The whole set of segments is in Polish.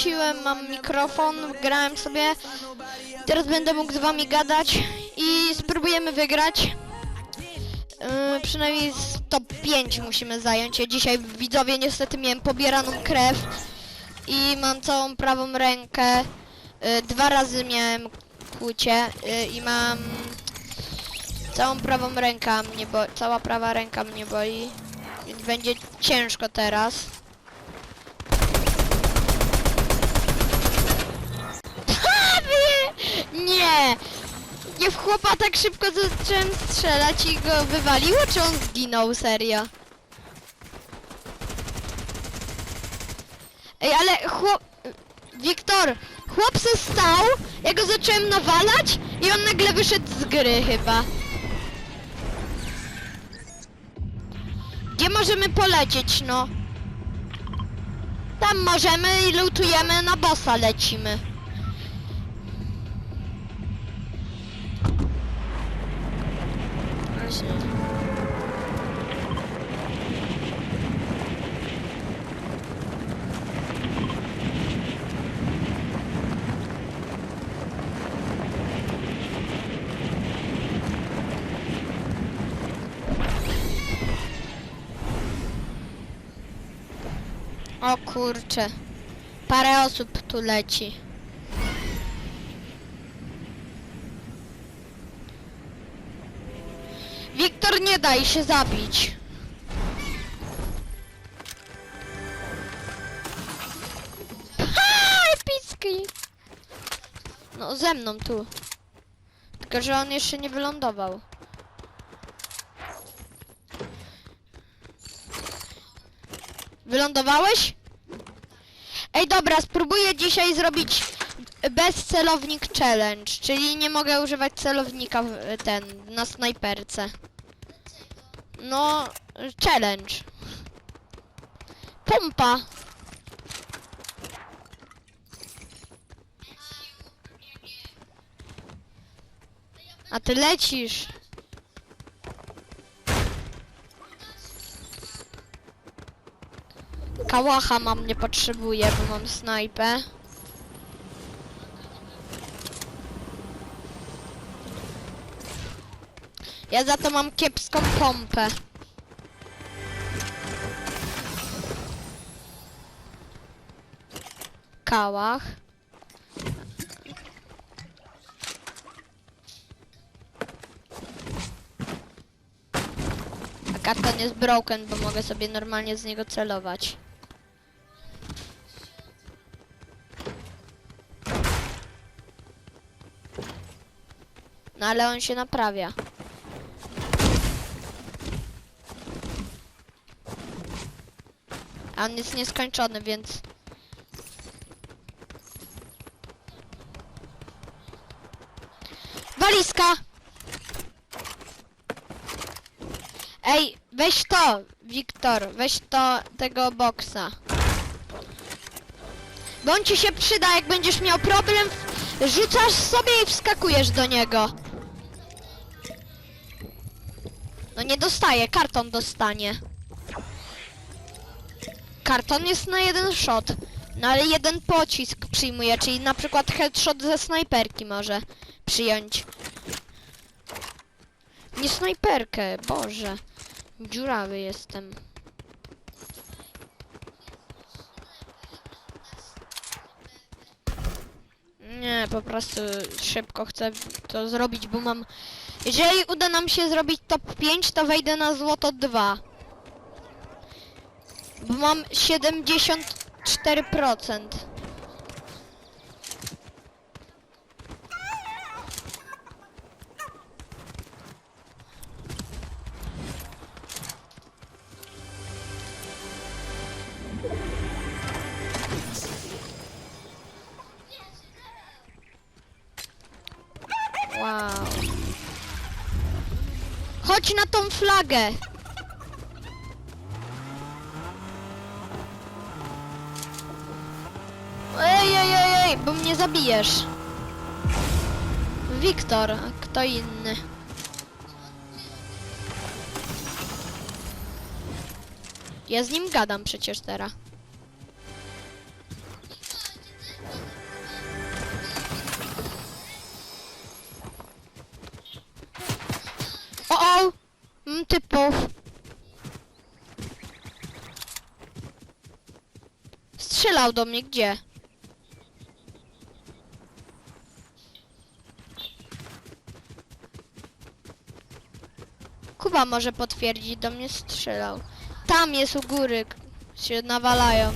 wróciłem, mam mikrofon, grałem sobie. Teraz będę mógł z wami gadać i spróbujemy wygrać. Yy, przynajmniej top 5 musimy zająć. Ja dzisiaj widzowie niestety miałem pobieraną krew i mam całą prawą rękę. Yy, dwa razy miałem kłucie yy, i mam całą prawą rękę mnie bo cała prawa ręka mnie boli. Więc będzie ciężko teraz. Prawie! Nie! Nie w chłopa tak szybko zacząłem strzelać i go wywaliło, czy on zginął, serio? Ej, ale chłop... Wiktor, chłop se stał, ja go zacząłem nawalać i on nagle wyszedł z gry chyba. Gdzie możemy polecieć, no? Tam możemy i lutujemy, na bossa lecimy. O kurcze. Parę osób tu leci. Wiktor, nie daj się zabić. Ha, epicki. No, ze mną tu. Tylko, że on jeszcze nie wylądował. Wylądowałeś? Ej, dobra, spróbuję dzisiaj zrobić bez celownik challenge, czyli nie mogę używać celownika w- ten na snajperce. No, challenge. Pompa. A ty lecisz. Kałacha mam, nie potrzebuję, bo mam snajpę. Ja za to mam kiepską pompę. Kałach. A karton jest broken, bo mogę sobie normalnie z niego celować. No ale on się naprawia. A on jest nieskończony, więc... Walizka! Ej, weź to, Wiktor, weź to, tego boksa. Bo on ci się przyda, jak będziesz miał problem, rzucasz sobie i wskakujesz do niego. Nie dostaje, karton dostanie. Karton jest na jeden shot. No ale jeden pocisk przyjmuje, czyli na przykład headshot ze snajperki może przyjąć. Nie snajperkę, Boże. Dziurawy jestem. Nie, po prostu szybko chcę to zrobić, bo mam... Jeżeli uda nam się zrobić top 5, to wejdę na złoto 2. Bo mam 74%. Chodź na tą flagę. Ej, ej, ej, ej, bo mnie zabijesz. Wiktor, kto inny? Ja z nim gadam przecież teraz. Strzelał do mnie, gdzie? Kuba może potwierdzić, do mnie strzelał. Tam jest u góry, się nawalają.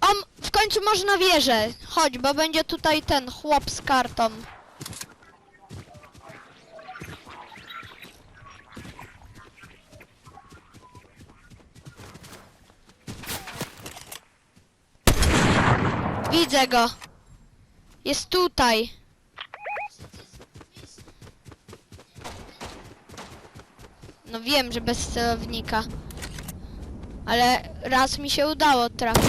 O, m- w końcu można wieżę. Chodź, bo będzie tutaj ten chłop z kartą. Widzę go. Jest tutaj. No wiem, że bez celownika. Ale raz mi się udało trafić.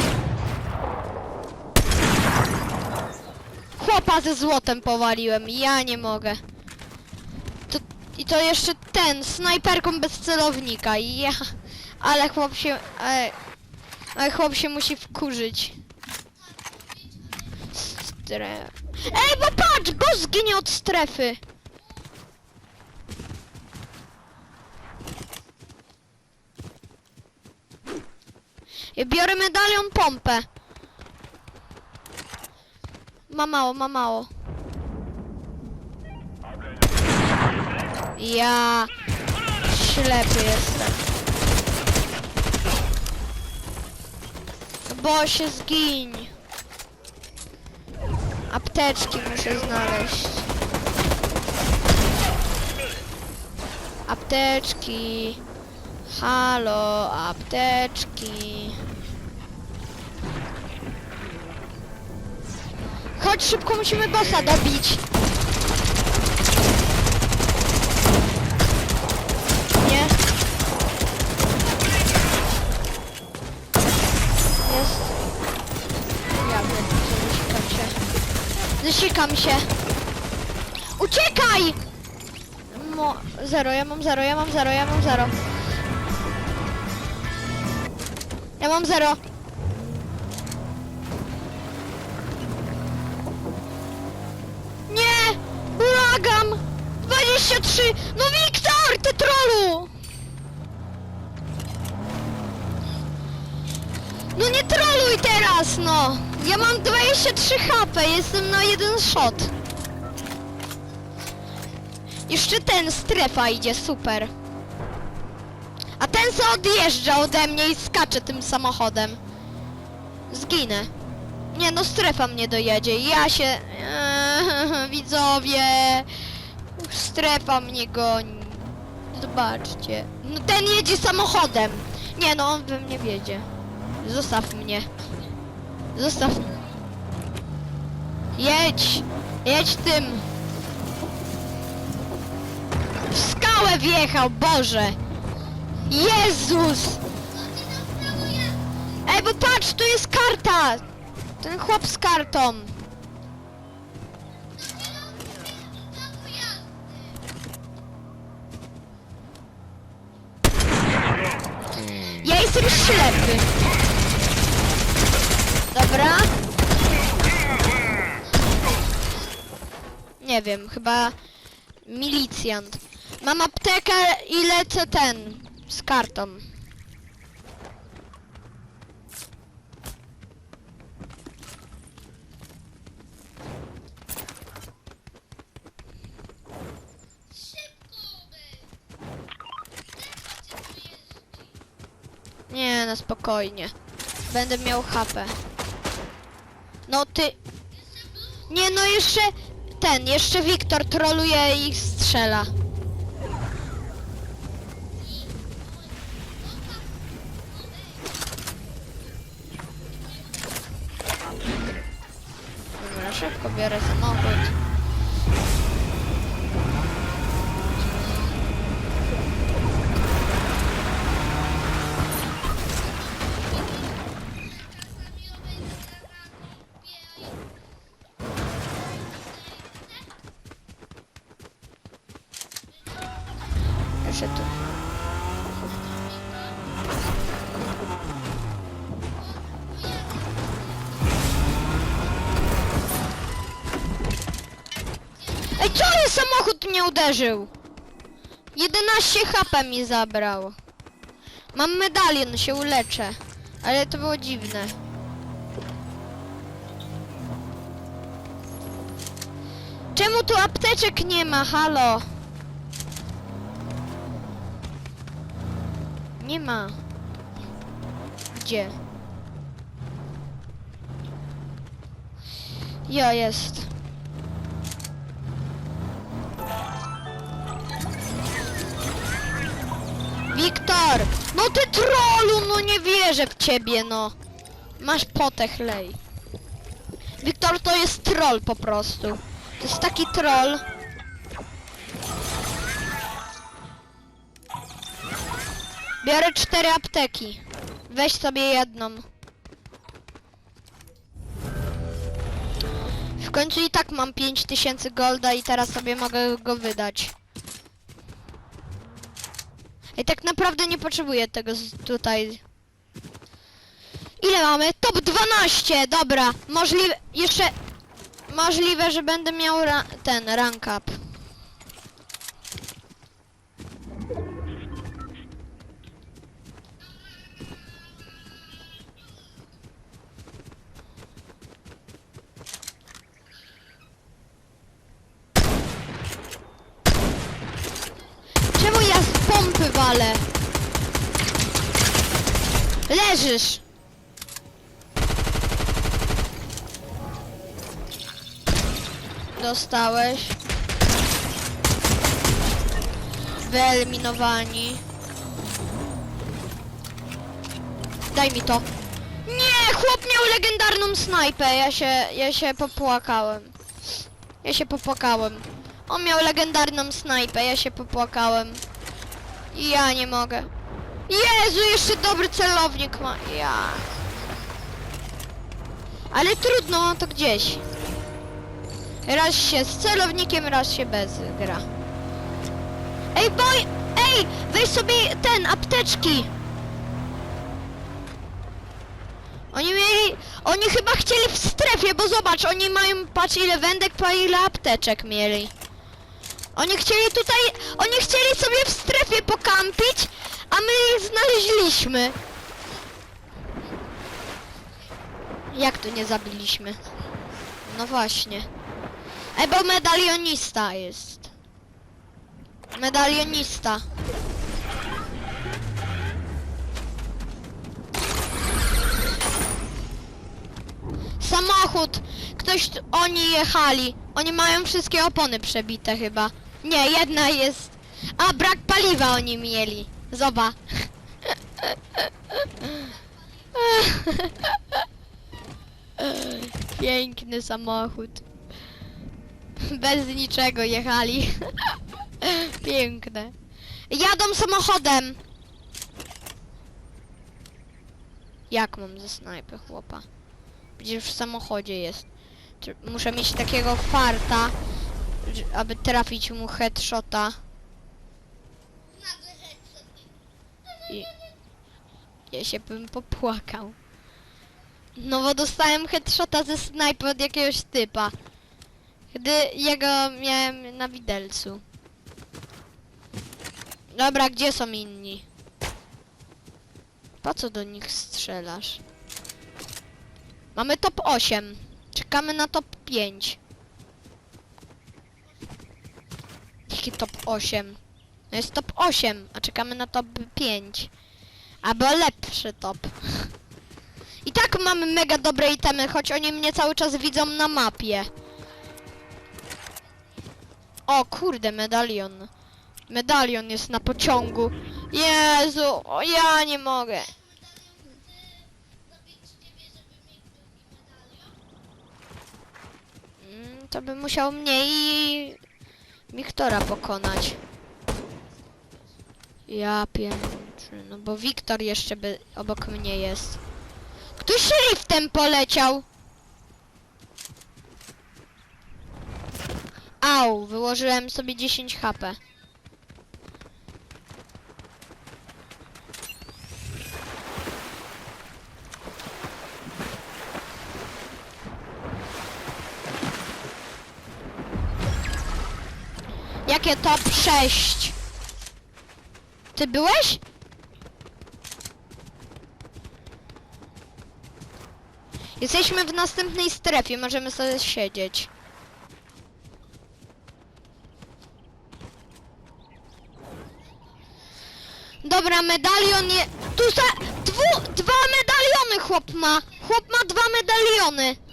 Chłopa ze złotem powaliłem. Ja nie mogę. To, I to jeszcze ten, snajperką bez celownika. Ja. Ale chłop się... Ale, ale chłop się musi wkurzyć. Stref... Ej, bo patrz! Go zginie od strefy! Ja biorę medalion pompę. Ma mało, ma mało. Ja ślepy jestem. Bo się zgiń. Apteczki muszę znaleźć. Apteczki. Halo, apteczki. Chodź szybko, musimy bossa dobić. Nie. Jest. Ja wiem, zasikam się. Zasikam się. Uciekaj! Mo zero, ja mam zero, ja mam zero, ja mam zero. Ja mam zero. Nie! Błagam! 23! No Wiktor, ty trolu! No nie troluj teraz, no! Ja mam 23 HP, jestem na jeden shot. Jeszcze ten strefa idzie, super. A ten se odjeżdża ode mnie i skacze tym samochodem. Zginę. Nie no, strefa mnie dojedzie. Ja się... Eee, widzowie... Strefa mnie goni. Zobaczcie. No ten jedzie samochodem. Nie no, on we mnie wiedzie. Zostaw mnie. Zostaw. Jedź. Jedź tym. W skałę wjechał, Boże. Jezus! Ej, bo patrz, tu jest karta! Ten chłop z kartą. Ja jestem ślepy. Dobra. Nie wiem, chyba milicjant. Mam aptekę i lecę ten z kartą. Nie, na spokojnie. Będę miał HP. No ty... Nie, no jeszcze... Ten, jeszcze Wiktor troluje i strzela. Dobra, szybko biorę Ej, co jest samochód mnie uderzył? 11 HP mi zabrał. Mam medalion, się uleczę. Ale to było dziwne. Czemu tu apteczek nie ma? Halo? Nie ma. Gdzie? Ja jest. Wiktor! No ty trollu, no nie wierzę w ciebie, no. Masz potech lej. Wiktor to jest troll po prostu. To jest taki troll. Biorę cztery apteki. Weź sobie jedną. W końcu i tak mam 5000 golda i teraz sobie mogę go wydać. I tak naprawdę nie potrzebuję tego tutaj. Ile mamy? Top 12! Dobra, możliwe, jeszcze możliwe, że będę miał ra ten rank up. Czemu ja z walę? Leżysz! Dostałeś. Wyeliminowani. Daj mi to. Nie, chłop miał legendarną snajpę. Ja się, ja się popłakałem. Ja się popłakałem. On miał legendarną snajpę, ja się popłakałem. Ja nie mogę. Jezu, jeszcze dobry celownik ma. Ja. Ale trudno, to gdzieś. Raz się z celownikiem, raz się bez gra. Ej, boj! Ej, weź sobie ten, apteczki! Oni mieli... Oni chyba chcieli w strefie, bo zobacz, oni mają, patrz ile wędek, pa ile apteczek mieli. Oni chcieli tutaj, oni chcieli sobie w strefie pokampić, a my ich znaleźliśmy. Jak tu nie zabiliśmy? No właśnie. Ej, bo medalionista jest. Medalionista. Samochód! Ktoś, oni jechali. Oni mają wszystkie opony przebite chyba. Nie, jedna jest... A, brak paliwa oni mieli. Zoba. Piękny samochód. Bez niczego jechali. Piękne. Jadą samochodem. Jak mam ze snajpy chłopa? Przecież w samochodzie jest. Muszę mieć takiego farta, aby trafić mu headshota. I ja się bym popłakał. No bo dostałem headshota ze snajpy od jakiegoś typa. Gdy jego miałem na widelcu. Dobra, gdzie są inni? Po co do nich strzelasz? Mamy top 8. Czekamy na top 5. Jaki top 8? No jest top 8, a czekamy na top 5. Albo lepszy top. I tak mamy mega dobre itemy, choć oni mnie cały czas widzą na mapie. O kurde, medalion. Medalion jest na pociągu. Jezu, o, ja nie mogę. Mm, To by musiał mnie i Wiktora pokonać. Ja pierdolę, no bo Wiktor jeszcze by obok mnie jest. Ktoś liftem poleciał. Au, wyłożyłem sobie 10 HP. Jakie top 6? Ty byłeś? Jesteśmy w następnej strefie, możemy sobie siedzieć. Dobra, medalion je... Tu za... Dwu... Dwa medaliony chłop ma! Chłop ma dwa medaliony!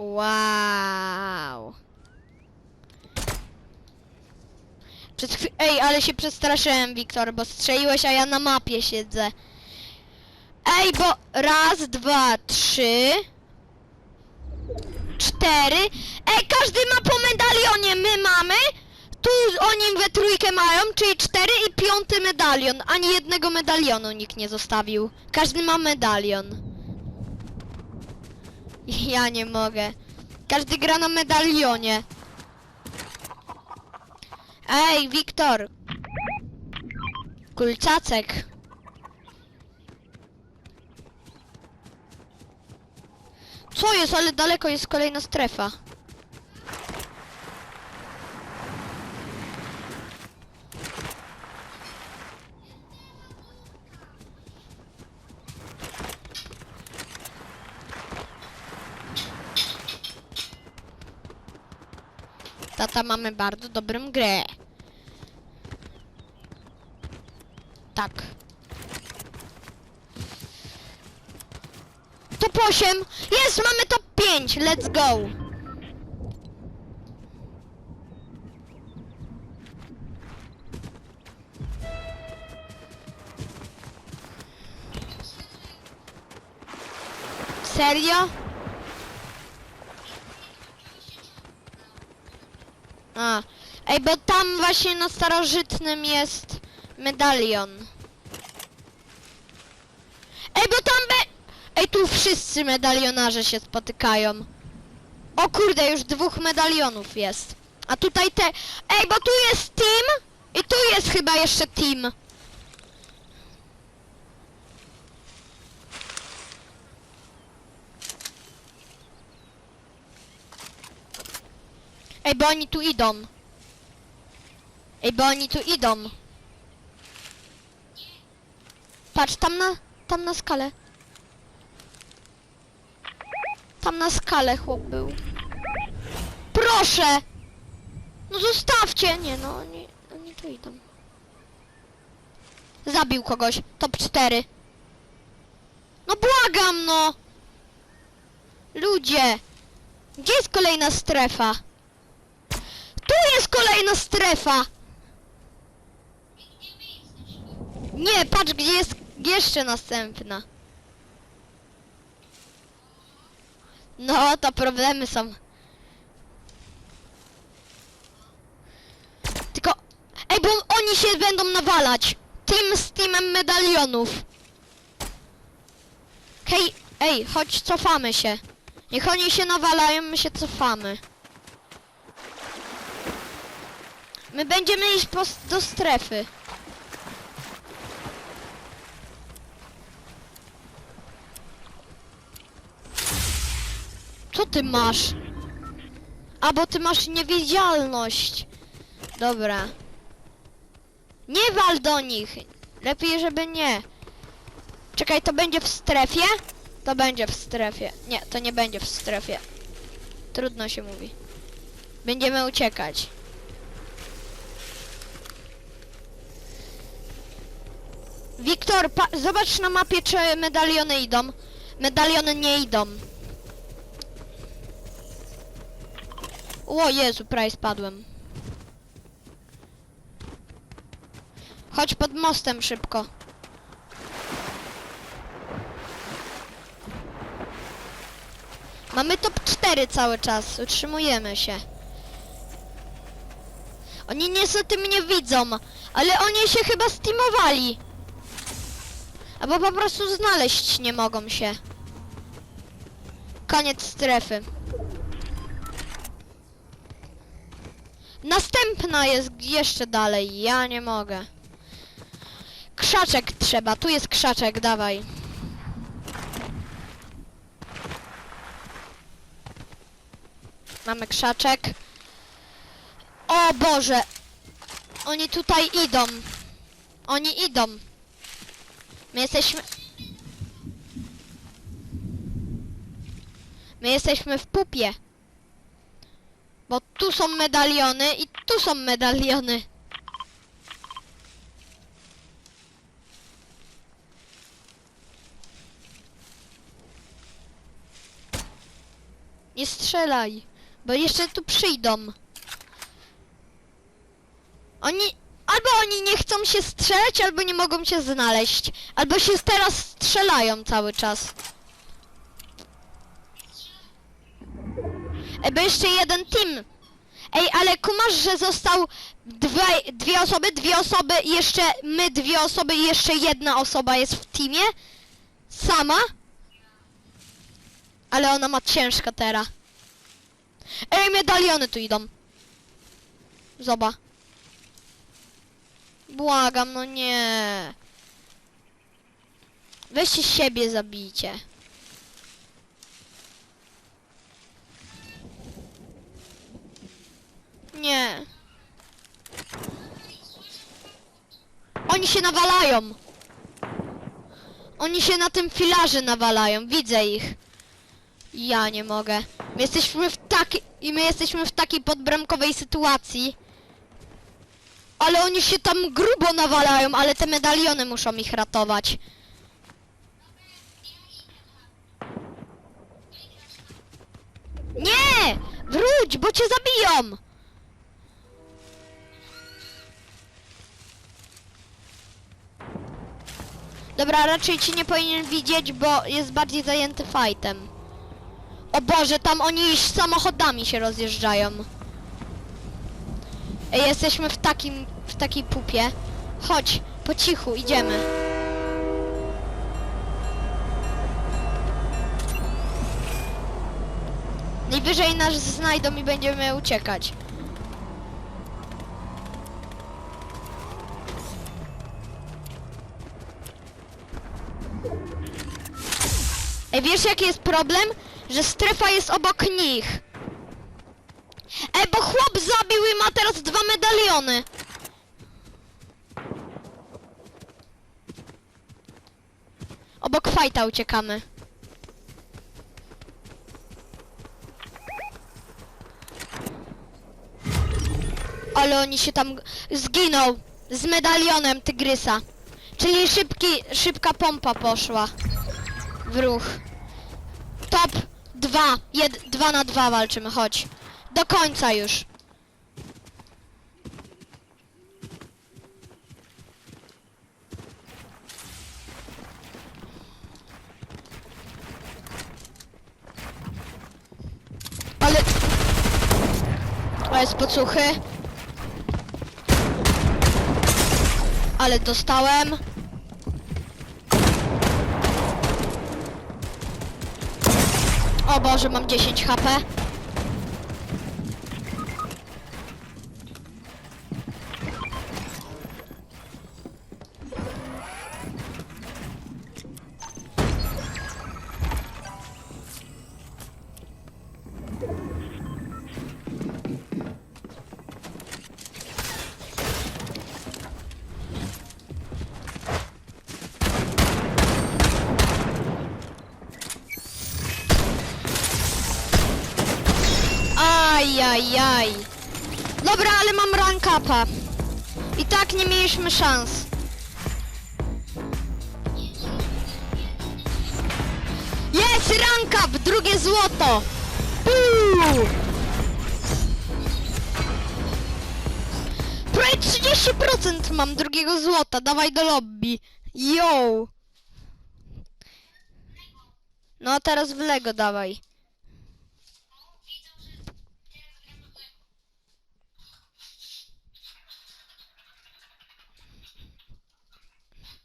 Wow. Przed Ej, ale się przestraszyłem, Wiktor, bo strzeliłeś, a ja na mapie siedzę. Ej, bo raz, dwa, trzy, cztery. Ej, każdy ma po medalionie, my mamy. Tu oni we trójkę mają, czyli cztery i piąty medalion. Ani jednego medalionu nikt nie zostawił. Każdy ma medalion. Ja nie mogę. Każdy gra na medalionie. Ej, Wiktor. Kulcacek. Co jest, ale daleko jest kolejna strefa. Tata, mamy bardzo dobrą grę. Tak. Top 8! Jest, mamy top 5! Let's go! Serio? A, ej, bo tam właśnie na starożytnym jest medalion. Ej, bo tam be... Ej, tu wszyscy medalionarze się spotykają. O kurde, już dwóch medalionów jest. A tutaj te... Ej, bo tu jest team i tu jest chyba jeszcze team. Ej, bo oni tu idą. Ej, bo oni tu idą. Patrz, tam na, tam na skalę. Tam na skalę chłop był. Proszę! No zostawcie! Nie no, oni, oni tu idą. Zabił kogoś. Top 4. No błagam no! Ludzie! Gdzie jest kolejna strefa? Tu jest kolejna strefa! Nie, patrz gdzie jest jeszcze następna. No, to problemy są. Tylko... Ej, bo oni się będą nawalać. Team z teamem medalionów. Hej, ej, chodź, cofamy się. Niech oni się nawalają, my się cofamy. My będziemy iść do strefy. Co ty masz? A bo ty masz niewidzialność. Dobra. Nie wal do nich. Lepiej, żeby nie. Czekaj, to będzie w strefie? To będzie w strefie. Nie, to nie będzie w strefie. Trudno się mówi. Będziemy uciekać. Wiktor, zobacz na mapie, czy medaliony idą. Medaliony nie idą. O Jezu, prawie spadłem. Chodź pod mostem szybko. Mamy top 4 cały czas, utrzymujemy się. Oni niestety mnie widzą, ale oni się chyba steamowali. Albo po prostu znaleźć nie mogą się. Koniec strefy. Następna jest jeszcze dalej, ja nie mogę. Krzaczek trzeba, tu jest krzaczek, dawaj. Mamy krzaczek. O Boże! Oni tutaj idą. Oni idą. My jesteśmy... My jesteśmy w pupie. Bo tu są medaliony i tu są medaliony. Nie strzelaj, bo jeszcze tu przyjdą. Oni... Albo oni nie chcą się strzelać, albo nie mogą się znaleźć. Albo się teraz strzelają cały czas. Ej, bo jeszcze jeden team. Ej, ale kumasz, że został dwie, dwie osoby, dwie osoby, jeszcze my dwie osoby i jeszcze jedna osoba jest w teamie? Sama? Ale ona ma ciężka teraz. Ej, medaliony tu idą. Zoba. Błagam, no nie. Weźcie siebie zabijcie. Nie. Oni się nawalają. Oni się na tym filarze nawalają, widzę ich. Ja nie mogę. My jesteśmy w takiej... I my jesteśmy w takiej podbramkowej sytuacji. Ale oni się tam grubo nawalają, ale te medaliony muszą ich ratować. Nie! Wróć, bo cię zabiją! Dobra, raczej ci nie powinien widzieć, bo jest bardziej zajęty fightem. O Boże, tam oni samochodami się rozjeżdżają. Ej, jesteśmy w takim, w takiej pupie. Chodź, po cichu, idziemy. Najwyżej nas znajdą i będziemy uciekać. Ej, wiesz jaki jest problem? Że strefa jest obok nich. Ej, bo chłop zabił i ma teraz dwa medaliony. Obok fajta uciekamy. Ale oni się tam... Zginął z medalionem tygrysa. Czyli szybki, szybka pompa poszła w ruch. Top 2. Jed, 2 na 2 walczymy, chodź. Do końca już. Ale... Ale z pocuchy. Ale dostałem. O Boże, mam 10 HP. Ajajaj. Dobra, ale mam rank upa. I tak nie mieliśmy szans. Jest rank up, drugie złoto. Puu. Prawie 30% mam drugiego złota, dawaj do lobby. Yo. No teraz w Lego dawaj.